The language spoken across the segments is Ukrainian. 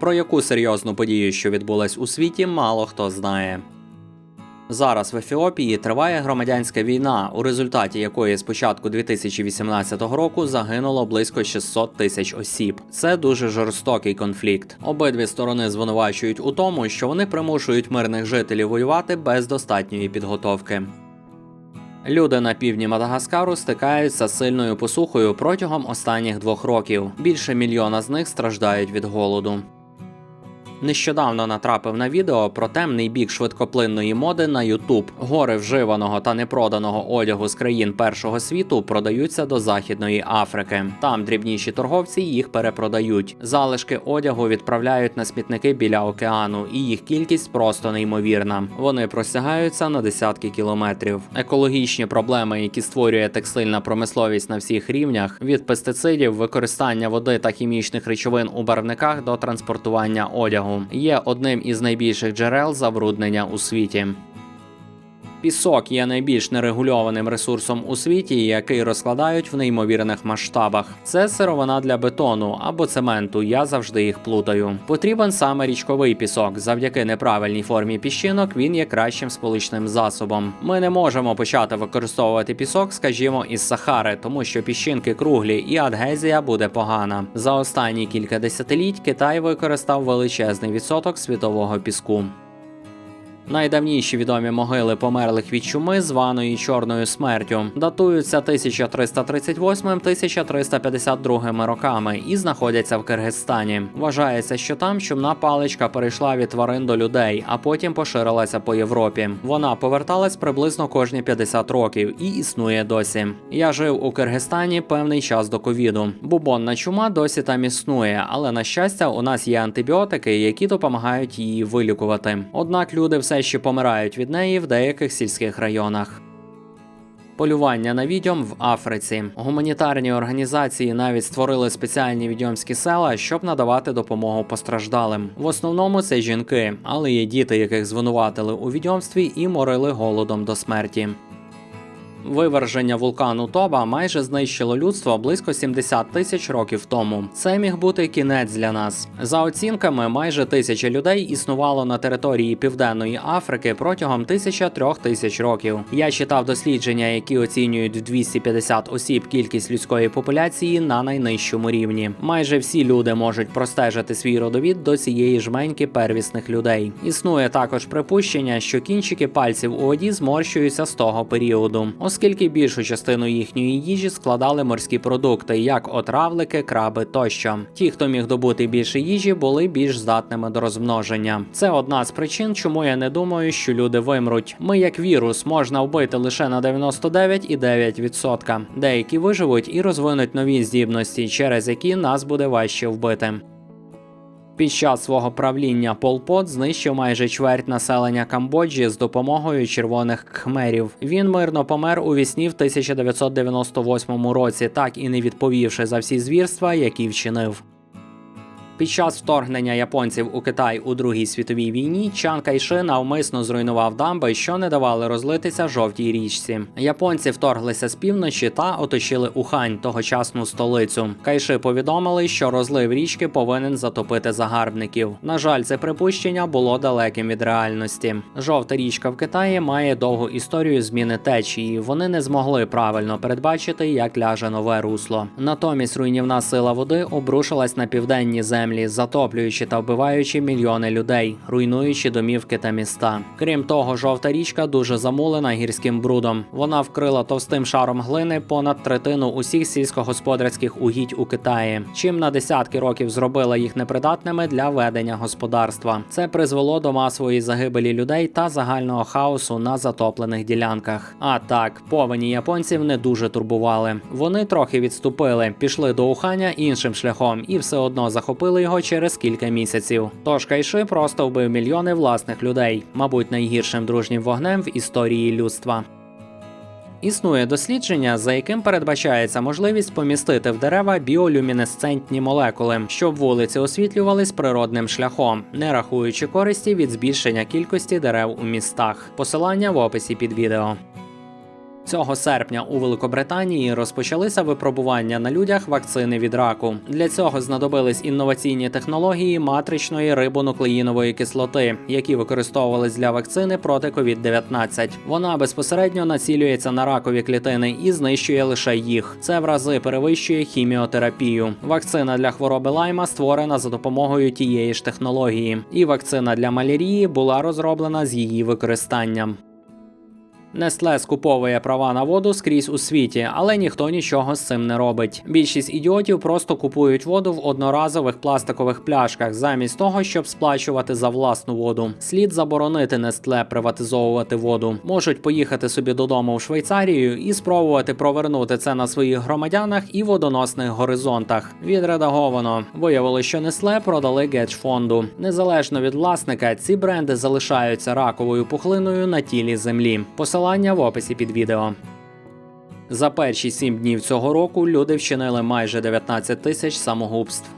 Про яку серйозну подію, що відбулась у світі, мало хто знає. Зараз в Ефіопії триває громадянська війна, у результаті якої з початку 2018 року загинуло близько 600 тисяч осіб. Це дуже жорстокий конфлікт. Обидві сторони звинувачують у тому, що вони примушують мирних жителів воювати без достатньої підготовки. Люди на півдні Мадагаскару стикаються з сильною посухою протягом останніх двох років. Більше мільйона з них страждають від голоду. Нещодавно натрапив на відео про темний бік швидкоплинної моди на YouTube. Гори вживаного та непроданого одягу з країн першого світу продаються до Західної Африки. Там дрібніші торговці їх перепродають. Залишки одягу відправляють на смітники біля океану, і їх кількість просто неймовірна. Вони простягаються на десятки кілометрів. Екологічні проблеми, які створює текстильна промисловість на всіх рівнях, від пестицидів, використання води та хімічних речовин у барвниках до транспортування одягу, є одним із найбільших джерел забруднення у світі. Пісок є найбільш нерегульованим ресурсом у світі, який розкладають в неймовірних масштабах. Це сировина для бетону або цементу. Я завжди їх плутаю. Потрібен саме річковий пісок. Завдяки неправильній формі піщинок він є кращим сполучним засобом. Ми не можемо почати використовувати пісок, скажімо, із Сахари, тому що піщинки круглі і адгезія буде погана. За останні кілька десятиліть Китай використав величезний відсоток світового піску. Найдавніші відомі могили померлих від чуми, званої чорною смертю, датуються 1338-1352 роками і знаходяться в Киргизстані. Вважається, що там чумна паличка перейшла від тварин до людей, а потім поширилася по Європі. Вона поверталась приблизно кожні 50 років і існує досі. Я жив у Киргизстані певний час до ковіду. Бубонна чума досі там існує, але на щастя, у нас є антибіотики, які допомагають її вилікувати. Однак люди все ще помирають від неї в деяких сільських районах. Полювання на відьом в Африці. Гуманітарні організації навіть створили спеціальні відьомські села, щоб надавати допомогу постраждалим. В основному це жінки, але є діти, яких звинуватили у відьомстві і морили голодом до смерті. Виверження вулкану Тоба майже знищило людство близько 70 тисяч років тому. Це міг бути кінець для нас. За оцінками, майже тисяча людей існувало на території Південної Африки протягом тисяча трьох тисяч років. Я читав дослідження, які оцінюють в 250 осіб кількість людської популяції на найнижчому рівні. Майже всі люди можуть простежити свій родовід до цієї жменьки первісних людей. Існує також припущення, що кінчики пальців у воді зморщуються з того періоду оскільки більшу частину їхньої їжі складали морські продукти, як отравлики, краби тощо. Ті, хто міг добути більше їжі, були більш здатними до розмноження. Це одна з причин, чому я не думаю, що люди вимруть. Ми, як вірус, можна вбити лише на 99,9%. Деякі виживуть і розвинуть нові здібності, через які нас буде важче вбити. Під час свого правління Пол Пот знищив майже чверть населення Камбоджі з допомогою червоних кхмерів. Він мирно помер у вісні в 1998 році, так і не відповівши за всі звірства, які вчинив. Під час вторгнення японців у Китай у Другій світовій війні Чан Кайши навмисно зруйнував дамби, що не давали розлитися жовтій річці. Японці вторглися з півночі та оточили Ухань, тогочасну столицю. Кайши повідомили, що розлив річки повинен затопити загарбників. На жаль, це припущення було далеким від реальності. Жовта річка в Китаї має довгу історію зміни течії. Вони не змогли правильно передбачити, як ляже нове русло. Натомість руйнівна сила води обрушилась на південні землі землі, затоплюючи та вбиваючи мільйони людей, руйнуючи домівки та міста. Крім того, жовта річка дуже замулена гірським брудом. Вона вкрила товстим шаром глини понад третину усіх сільськогосподарських угідь у Китаї, чим на десятки років зробила їх непридатними для ведення господарства. Це призвело до масової загибелі людей та загального хаосу на затоплених ділянках. А так, повені японців не дуже турбували. Вони трохи відступили, пішли до Уханя іншим шляхом і все одно захопили його через кілька місяців. Тож Кайши просто вбив мільйони власних людей, мабуть, найгіршим дружнім вогнем в історії людства. Існує дослідження, за яким передбачається можливість помістити в дерева біолюмінесцентні молекули, щоб вулиці освітлювались природним шляхом, не рахуючи користі від збільшення кількості дерев у містах. Посилання в описі під відео. Цього серпня у Великобританії розпочалися випробування на людях вакцини від раку. Для цього знадобились інноваційні технології матричної рибонуклеїнової кислоти, які використовувались для вакцини проти COVID-19. Вона безпосередньо націлюється на ракові клітини і знищує лише їх. Це в рази перевищує хіміотерапію. Вакцина для хвороби лайма створена за допомогою тієї ж технології, і вакцина для малярії була розроблена з її використанням. Нестле скуповує права на воду скрізь у світі, але ніхто нічого з цим не робить. Більшість ідіотів просто купують воду в одноразових пластикових пляшках, замість того, щоб сплачувати за власну воду. Слід заборонити Нестле приватизовувати воду. Можуть поїхати собі додому в Швейцарію і спробувати провернути це на своїх громадянах і водоносних горизонтах. Відредаговано виявили, що Нестле продали гедж фонду. Незалежно від власника, ці бренди залишаються раковою пухлиною на тілі землі. Посилання в описі під відео. За перші сім днів цього року люди вчинили майже 19 тисяч самогубств.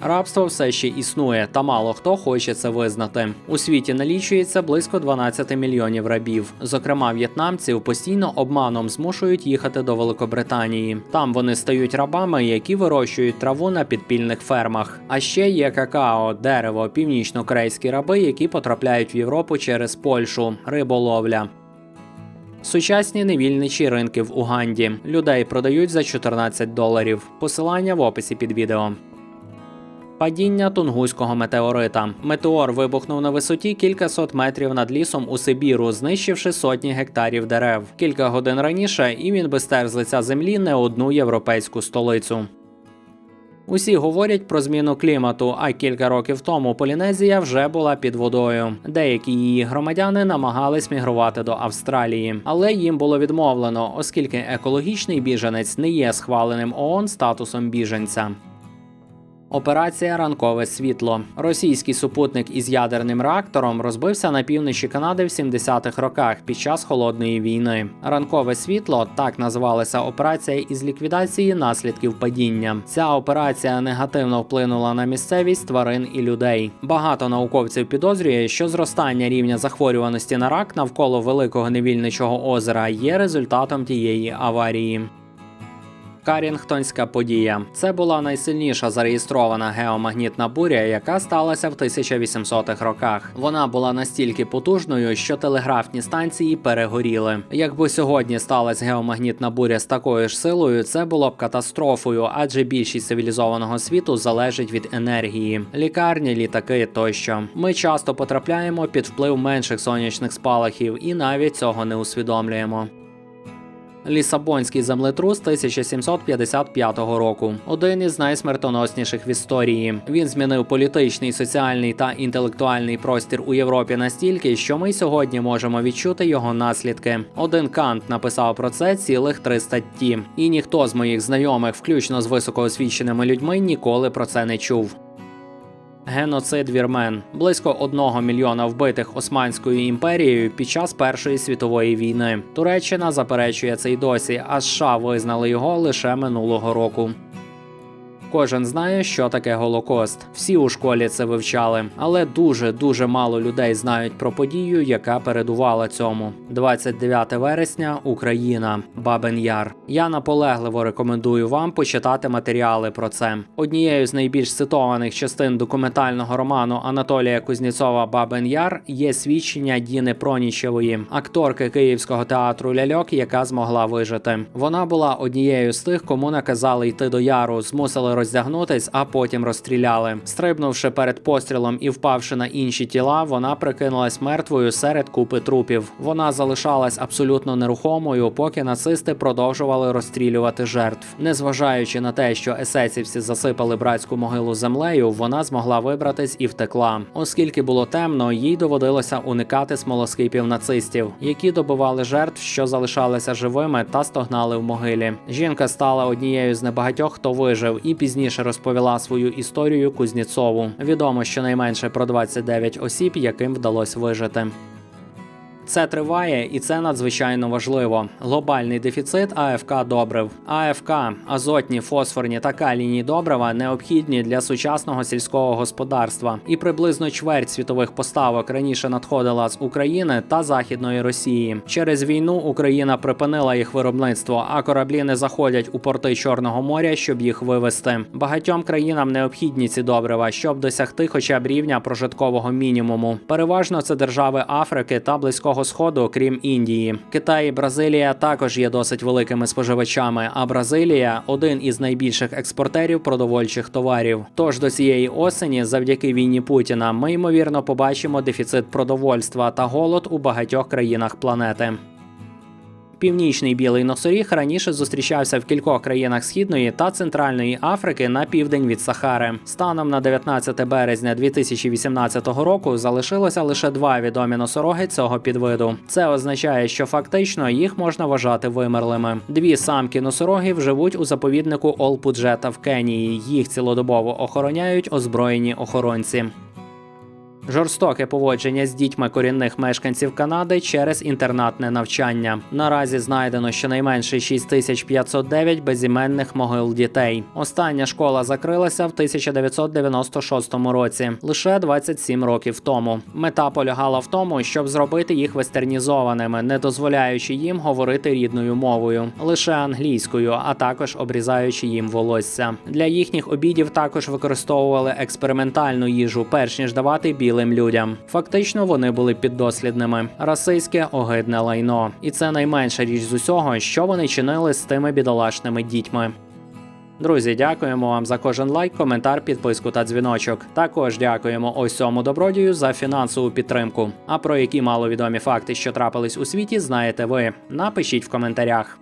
Рабство все ще існує, та мало хто хоче це визнати. У світі налічується близько 12 мільйонів рабів. Зокрема, в'єтнамців постійно обманом змушують їхати до Великобританії. Там вони стають рабами, які вирощують траву на підпільних фермах. А ще є какао, дерево, північно-корейські раби, які потрапляють в Європу через Польщу, риболовля. Сучасні невільничі ринки в Уганді. Людей продають за 14 доларів. Посилання в описі під відео. Падіння тунгуського метеорита. Метеор вибухнув на висоті кількасот метрів над лісом у Сибіру, знищивши сотні гектарів дерев. Кілька годин раніше і він би стер з лиця землі не одну європейську столицю. Усі говорять про зміну клімату, а кілька років тому Полінезія вже була під водою. Деякі її громадяни намагались мігрувати до Австралії, але їм було відмовлено, оскільки екологічний біженець не є схваленим ООН статусом біженця. Операція Ранкове світло. Російський супутник із ядерним реактором розбився на півночі Канади в 70-х роках під час холодної війни. Ранкове світло так називалася операція із ліквідації наслідків падіння. Ця операція негативно вплинула на місцевість тварин і людей. Багато науковців підозрює, що зростання рівня захворюваності на рак навколо великого невільничого озера є результатом тієї аварії. Карінгтонська подія. Це була найсильніша зареєстрована геомагнітна буря, яка сталася в 1800-х роках. Вона була настільки потужною, що телеграфні станції перегоріли. Якби сьогодні сталася геомагнітна буря з такою ж силою, це було б катастрофою, адже більшість цивілізованого світу залежить від енергії, лікарні, літаки тощо. Ми часто потрапляємо під вплив менших сонячних спалахів і навіть цього не усвідомлюємо. Лісабонський землетрус 1755 року. Один із найсмертоносніших в історії. Він змінив політичний, соціальний та інтелектуальний простір у Європі настільки, що ми сьогодні можемо відчути його наслідки. Один Кант написав про це цілих три статті, і ніхто з моїх знайомих, включно з високоосвіченими людьми, ніколи про це не чув. Геноцид вірмен близько одного мільйона вбитих Османською імперією під час Першої світової війни. Туреччина заперечує це й досі, а США визнали його лише минулого року. Кожен знає, що таке Голокост. Всі у школі це вивчали, але дуже дуже мало людей знають про подію, яка передувала цьому. 29 вересня, Україна, Бабин Яр. Я наполегливо рекомендую вам почитати матеріали про це. Однією з найбільш цитованих частин документального роману Анатолія Кузнєцова Бабин Яр є свідчення Діни Пронічевої, акторки Київського театру Ляльок, яка змогла вижити. Вона була однією з тих, кому наказали йти до яру, змусили роздягнутись, а потім розстріляли. Стрибнувши перед пострілом і впавши на інші тіла, вона прикинулась мертвою серед купи трупів. Вона залишалась абсолютно нерухомою, поки нацисти продовжували розстрілювати жертв. Незважаючи на те, що есесівці засипали братську могилу землею, вона змогла вибратись і втекла. Оскільки було темно, їй доводилося уникати смолоскипів нацистів, які добивали жертв, що залишалися живими та стогнали в могилі. Жінка стала однією з небагатьох, хто вижив, і пізніше розповіла свою історію Кузнєцову. Відомо щонайменше про 29 осіб, яким вдалося вижити. Це триває і це надзвичайно важливо. Глобальний дефіцит АФК добрив. АФК, азотні, фосфорні та калійні добрива необхідні для сучасного сільського господарства, і приблизно чверть світових поставок раніше надходила з України та Західної Росії. Через війну Україна припинила їх виробництво, а кораблі не заходять у порти Чорного моря, щоб їх вивезти. Багатьом країнам необхідні ці добрива, щоб досягти хоча б рівня прожиткового мінімуму. Переважно це держави Африки та Близького Сходу, крім Індії. Китай і Бразилія також є досить великими споживачами. А Бразилія один із найбільших експортерів продовольчих товарів. Тож до цієї осені, завдяки війні Путіна, ми ймовірно побачимо дефіцит продовольства та голод у багатьох країнах планети. Північний білий носоріг раніше зустрічався в кількох країнах Східної та Центральної Африки на південь від Сахари. Станом на 19 березня 2018 року залишилося лише два відомі носороги цього підвиду. Це означає, що фактично їх можна вважати вимерлими. Дві самки носорогів живуть у заповіднику Олпуджета в Кенії. Їх цілодобово охороняють озброєні охоронці. Жорстоке поводження з дітьми корінних мешканців Канади через інтернатне навчання. Наразі знайдено щонайменше 6509 безіменних могил дітей. Остання школа закрилася в 1996 році, лише 27 років тому. Мета полягала в тому, щоб зробити їх вестернізованими, не дозволяючи їм говорити рідною мовою, лише англійською, а також обрізаючи їм волосся. Для їхніх обідів також використовували експериментальну їжу, перш ніж давати білим людям. Фактично вони були піддослідними. Расистське огидне лайно, і це найменша річ з усього, що вони чинили з тими бідолашними дітьми. Друзі, дякуємо вам за кожен лайк, коментар, підписку та дзвіночок. Також дякуємо ось цьому добродію за фінансову підтримку. А про які маловідомі факти, що трапились у світі, знаєте ви. Напишіть в коментарях.